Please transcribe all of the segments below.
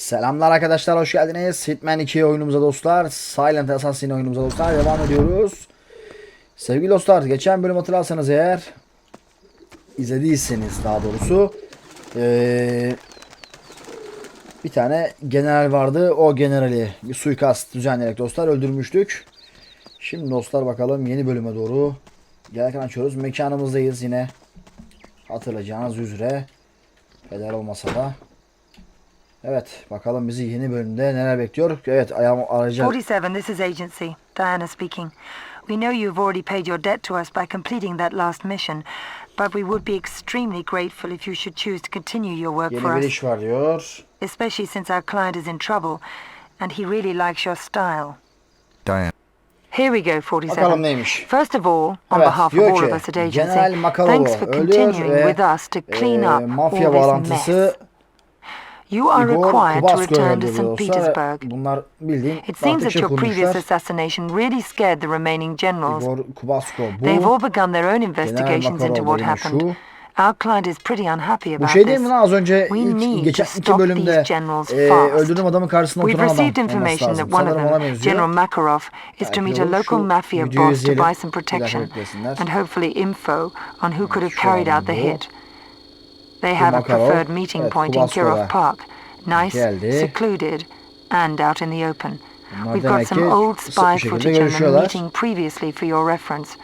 Selamlar arkadaşlar hoş geldiniz. Hitman 2 oyunumuza dostlar. Silent Assassin oyunumuza dostlar. Devam ediyoruz. Sevgili dostlar geçen bölüm hatırlarsanız eğer izlediyseniz daha doğrusu ee, bir tane general vardı. O generali bir suikast düzenleyerek dostlar öldürmüştük. Şimdi dostlar bakalım yeni bölüme doğru gelirken açıyoruz. Mekanımızdayız yine. Hatırlayacağınız üzere. Peder olmasa da. Evet bakalım bizi yeni bölümde neler bekliyor. Evet ayağım arayacak. 47, this is Agency. Diana speaking. We know you've already paid your debt to us by completing that last mission, but we would be extremely grateful if you should choose to continue your work Yeni for bir us, iş var diyor. especially since our client is in trouble and he really likes your style. Diana. Here we go, 47. Bakalım neymiş. First of all, on Evet, behalf of diyor all ki, of us at Agency, thanks for ölüyor continuing ve with us to clean up mafya all this bağlantısı mess. You are required to return to St. Petersburg. Bunlar bildiğin It seems that your previous assassination really scared the remaining generals. Igor Kubasko bu. They've all begun their own investigations into what happened. şu. Our client is pretty unhappy Bu about şey değil mi this. lan az önce We ilk, need geçen to iki stop bölümde these generals e, fast. öldürdüğüm adamın karşısında We've oturan adam received olması information lazım. that one of Sanırım ona them, benziyor. General Makarov, is to meet a local mafia boss to buy some protection and hopefully info on who could have carried out the bu. They have a preferred meeting point in Kirov Park. Nice, secluded, and out in the open. We've got some old spy footage on the meeting previously for your reference.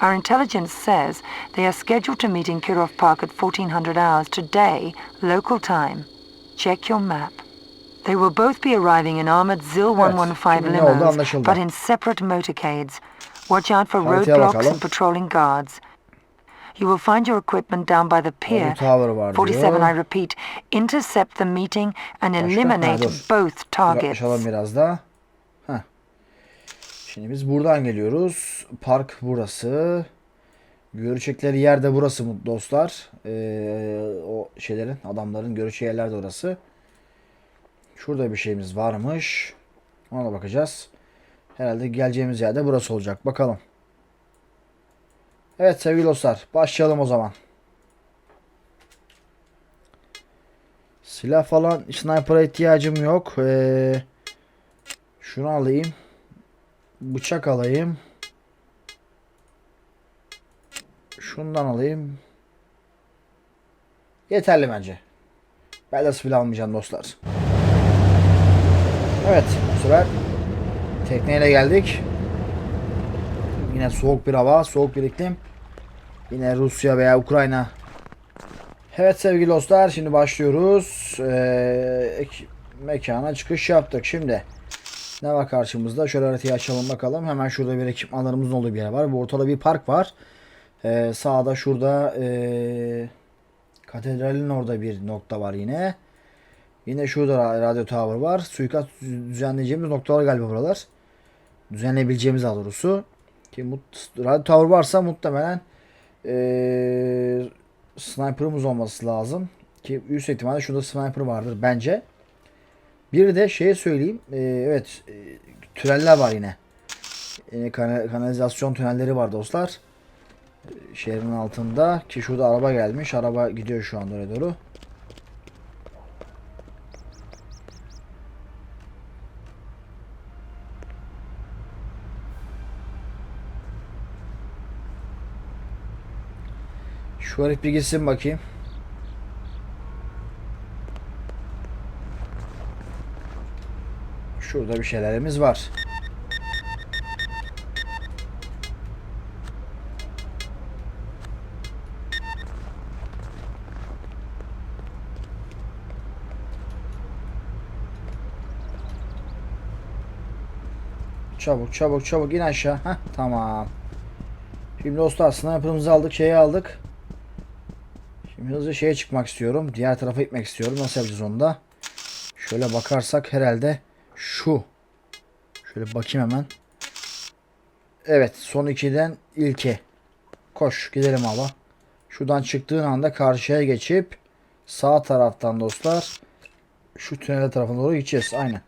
Our intelligence says they are scheduled to meet in Kirov Park at 1400 hours today, local time. Check your map. They will both be arriving in armored ZIL 115 kimin ne olduğu limos, but in separate motorcades. Watch out for roadblocks and patrolling guards. You will find your equipment down by the pier. Var 47, diyor. I repeat, intercept the meeting and Başka? eliminate dur. both targets. Yaklaşalım biraz da. Heh. Şimdi biz buradan geliyoruz. Park burası. Görecekleri yer de burası dostlar. Ee, o şeylerin adamların göreceği yerler de orası. Şurada bir şeyimiz varmış. Ona bakacağız. Herhalde geleceğimiz yerde burası olacak. Bakalım. Evet sevgili dostlar. Başlayalım o zaman. Silah falan sniper'a ihtiyacım yok. Ee, şunu alayım. Bıçak alayım. Şundan alayım. Yeterli bence. Bellas bile almayacağım dostlar. Evet bu sefer tekneyle geldik. Yine soğuk bir hava, soğuk bir iklim. Yine Rusya veya Ukrayna Evet sevgili dostlar şimdi başlıyoruz. Ee, ek- mekana çıkış yaptık. Şimdi ne var karşımızda? Şöyle haritayı açalım bakalım. Hemen şurada bir ekipmanlarımızın olduğu bir yer var. Bu ortada bir park var. Ee, sağda şurada ee, katedralin orada bir nokta var yine. Yine şurada ra- radyo tower var. Suikast düzenleyeceğimiz noktalar galiba buralar. Düzenleyebileceğimiz daha doğrusu. Ki mut, radyo tower varsa muhtemelen ee, sniper'ımız olması lazım. Ki yüksek ihtimalle şurada sniper vardır bence. Bir de şey söyleyeyim. Ee, evet e, tüneller var yine. Kana- kanalizasyon tünelleri var dostlar. Ee, Şehrin altında. Ki şurada araba gelmiş. Araba gidiyor şu anda oraya doğru. Şu herif bir gitsin bakayım. Şurada bir şeylerimiz var. Çabuk çabuk çabuk in aşağı. Heh, tamam. Şimdi dostlar sniper'ımızı aldık şeyi aldık. Şimdi hızlı şeye çıkmak istiyorum. Diğer tarafa gitmek istiyorum. Nasıl yapacağız onu da? Şöyle bakarsak herhalde şu. Şöyle bakayım hemen. Evet son ikiden ilki. Koş gidelim hava. Şuradan çıktığın anda karşıya geçip sağ taraftan dostlar şu tünel tarafına doğru gideceğiz. Aynen.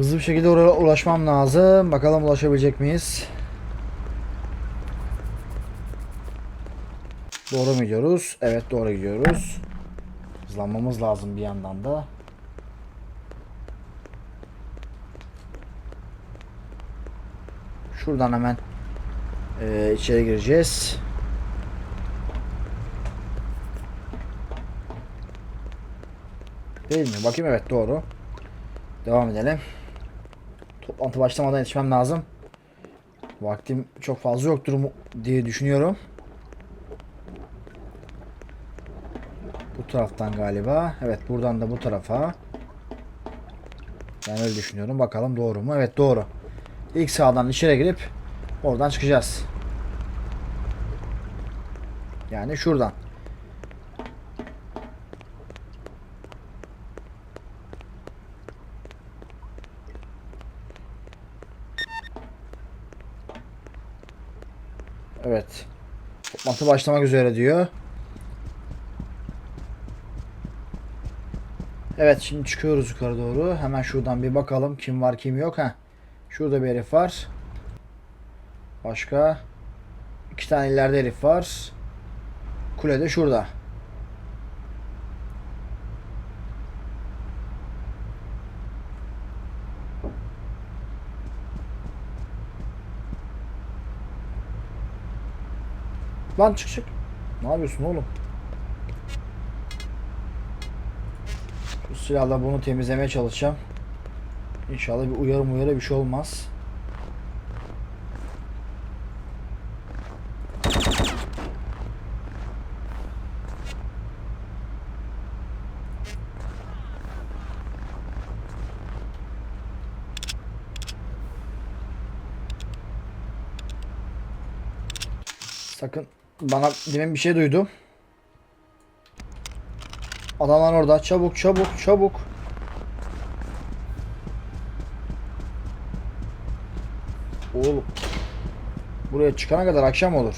Hızlı bir şekilde oraya ulaşmam lazım. Bakalım ulaşabilecek miyiz? Doğru mu gidiyoruz? Evet doğru gidiyoruz. Hızlanmamız lazım bir yandan da. Şuradan hemen eee, içeri gireceğiz. Değil mi? Bakayım evet doğru. Devam edelim. Toplantı başlamadan yetişmem lazım. Vaktim çok fazla yoktur diye düşünüyorum. Bu taraftan galiba. Evet buradan da bu tarafa. Ben öyle düşünüyorum. Bakalım doğru mu? Evet doğru. İlk sağdan içeri girip oradan çıkacağız. Yani şuradan. Evet. Toplantı başlamak üzere diyor. Evet şimdi çıkıyoruz yukarı doğru. Hemen şuradan bir bakalım kim var kim yok. ha. Şurada bir herif var. Başka. iki tane ileride herif var. Kule de şurada. Lan çık çık. Ne yapıyorsun oğlum? Şu silahla bunu temizlemeye çalışacağım. İnşallah bir uyarı uyarı bir şey olmaz. Sakın bana demin bir şey duydum. Adamlar orada. Çabuk çabuk çabuk. Oğlum. Buraya çıkana kadar akşam olur.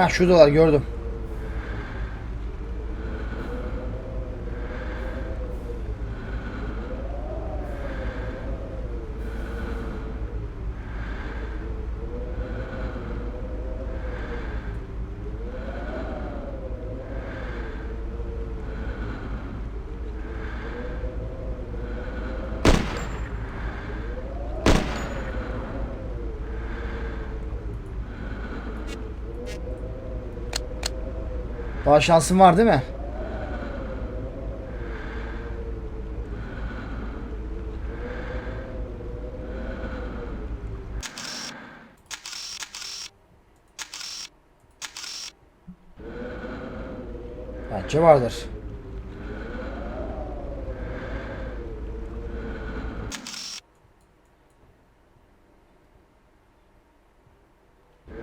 Ha şuradalar gördüm. Daha şansın var değil mi? Bence vardır.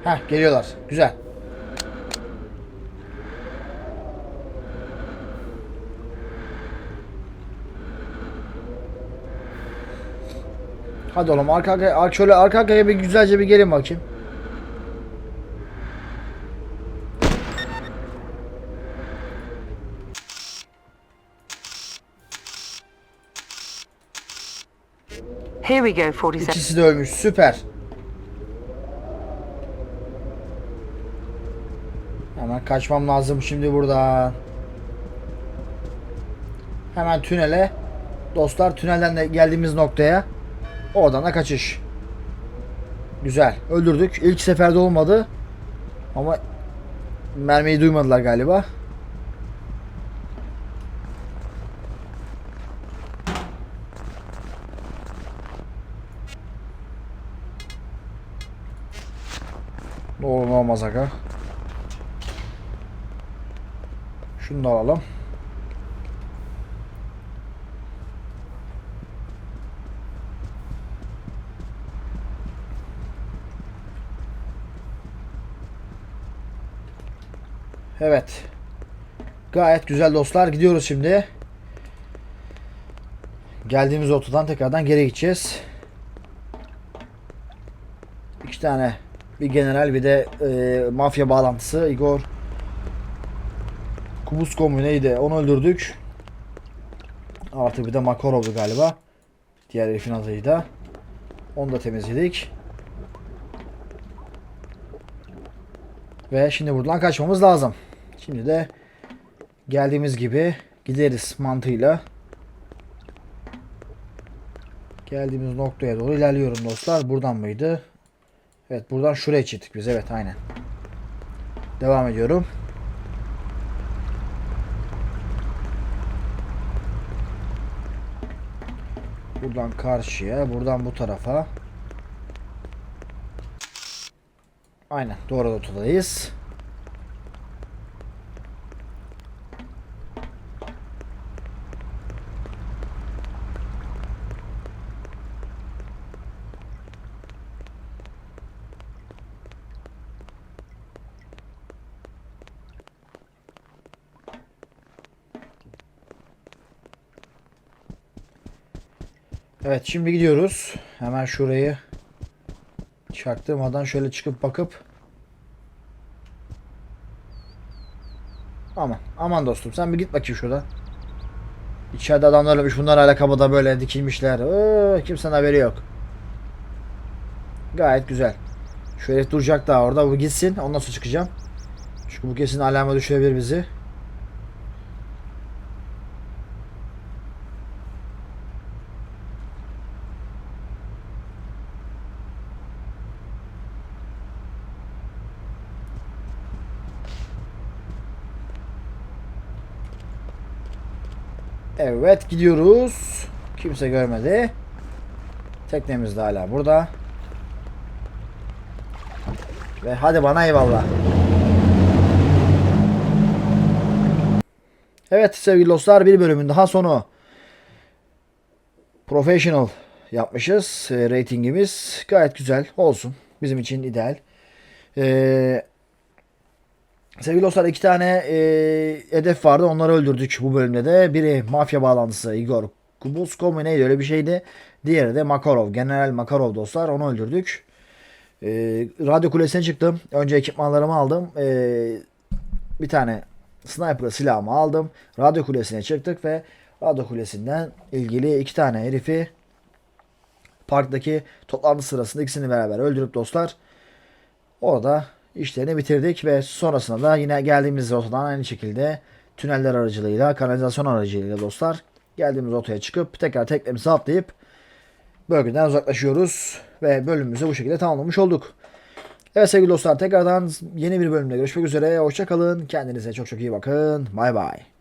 Heh geliyorlar. Güzel. Hadi oğlum arka arkaya ar- şöyle arka arkaya bir güzelce bir gelin bakayım. Here we go, 47. İkisi de ölmüş. Süper. Hemen kaçmam lazım şimdi buradan. Hemen tünele. Dostlar tünelden de geldiğimiz noktaya. Oradan da kaçış. Güzel. Öldürdük. İlk seferde olmadı. Ama mermiyi duymadılar galiba. Ne olur ne olmaz aga. Şunu da alalım. Evet. Gayet güzel dostlar. Gidiyoruz şimdi. Geldiğimiz otodan tekrardan geri gideceğiz. İki tane bir general bir de e, mafya bağlantısı Igor Kubusko mu neydi onu öldürdük. Artı bir de Makarov'du galiba. Diğer herifin adıydı. Onu da temizledik. Ve şimdi buradan kaçmamız lazım. Şimdi de geldiğimiz gibi gideriz mantığıyla. Geldiğimiz noktaya doğru ilerliyorum dostlar. Buradan mıydı? Evet buradan şuraya çıktık biz. Evet aynen. Devam ediyorum. Buradan karşıya, buradan bu tarafa. Aynen doğru rotadayız. Evet şimdi gidiyoruz. Hemen şurayı çaktırmadan şöyle çıkıp bakıp Aman aman dostum sen bir git bakayım şuradan. İçeride adamlar ölmüş bunlar hala kapıda böyle dikilmişler. Oo, kimsenin haberi yok. Gayet güzel. Herif duracak daha orada bu gitsin ondan sonra çıkacağım. Çünkü bu kesin alarma düşürebilir bizi. Evet gidiyoruz. Kimse görmedi. Teknemiz de hala burada. Ve hadi bana eyvallah. Evet sevgili dostlar bir bölümün daha sonu. Professional yapmışız. E, ratingimiz gayet güzel. Olsun. Bizim için ideal. Eee Sevgili dostlar iki tane e, hedef vardı. Onları öldürdük bu bölümde de. Biri mafya bağlantısı Igor Kubusko mu neydi öyle bir şeydi. Diğeri de Makarov. General Makarov dostlar. Onu öldürdük. E, radyo kulesine çıktım. Önce ekipmanlarımı aldım. E, bir tane sniper silahımı aldım. Radyo kulesine çıktık ve radyo kulesinden ilgili iki tane herifi parktaki toplantı sırasında ikisini beraber öldürüp dostlar orada işlerini bitirdik ve sonrasında da yine geldiğimiz rotadan aynı şekilde tüneller aracılığıyla, kanalizasyon aracılığıyla dostlar geldiğimiz rotaya çıkıp tekrar teknemizi atlayıp bölgeden uzaklaşıyoruz ve bölümümüzü bu şekilde tamamlamış olduk. Evet sevgili dostlar tekrardan yeni bir bölümde görüşmek üzere. Hoşçakalın. Kendinize çok çok iyi bakın. Bay bay.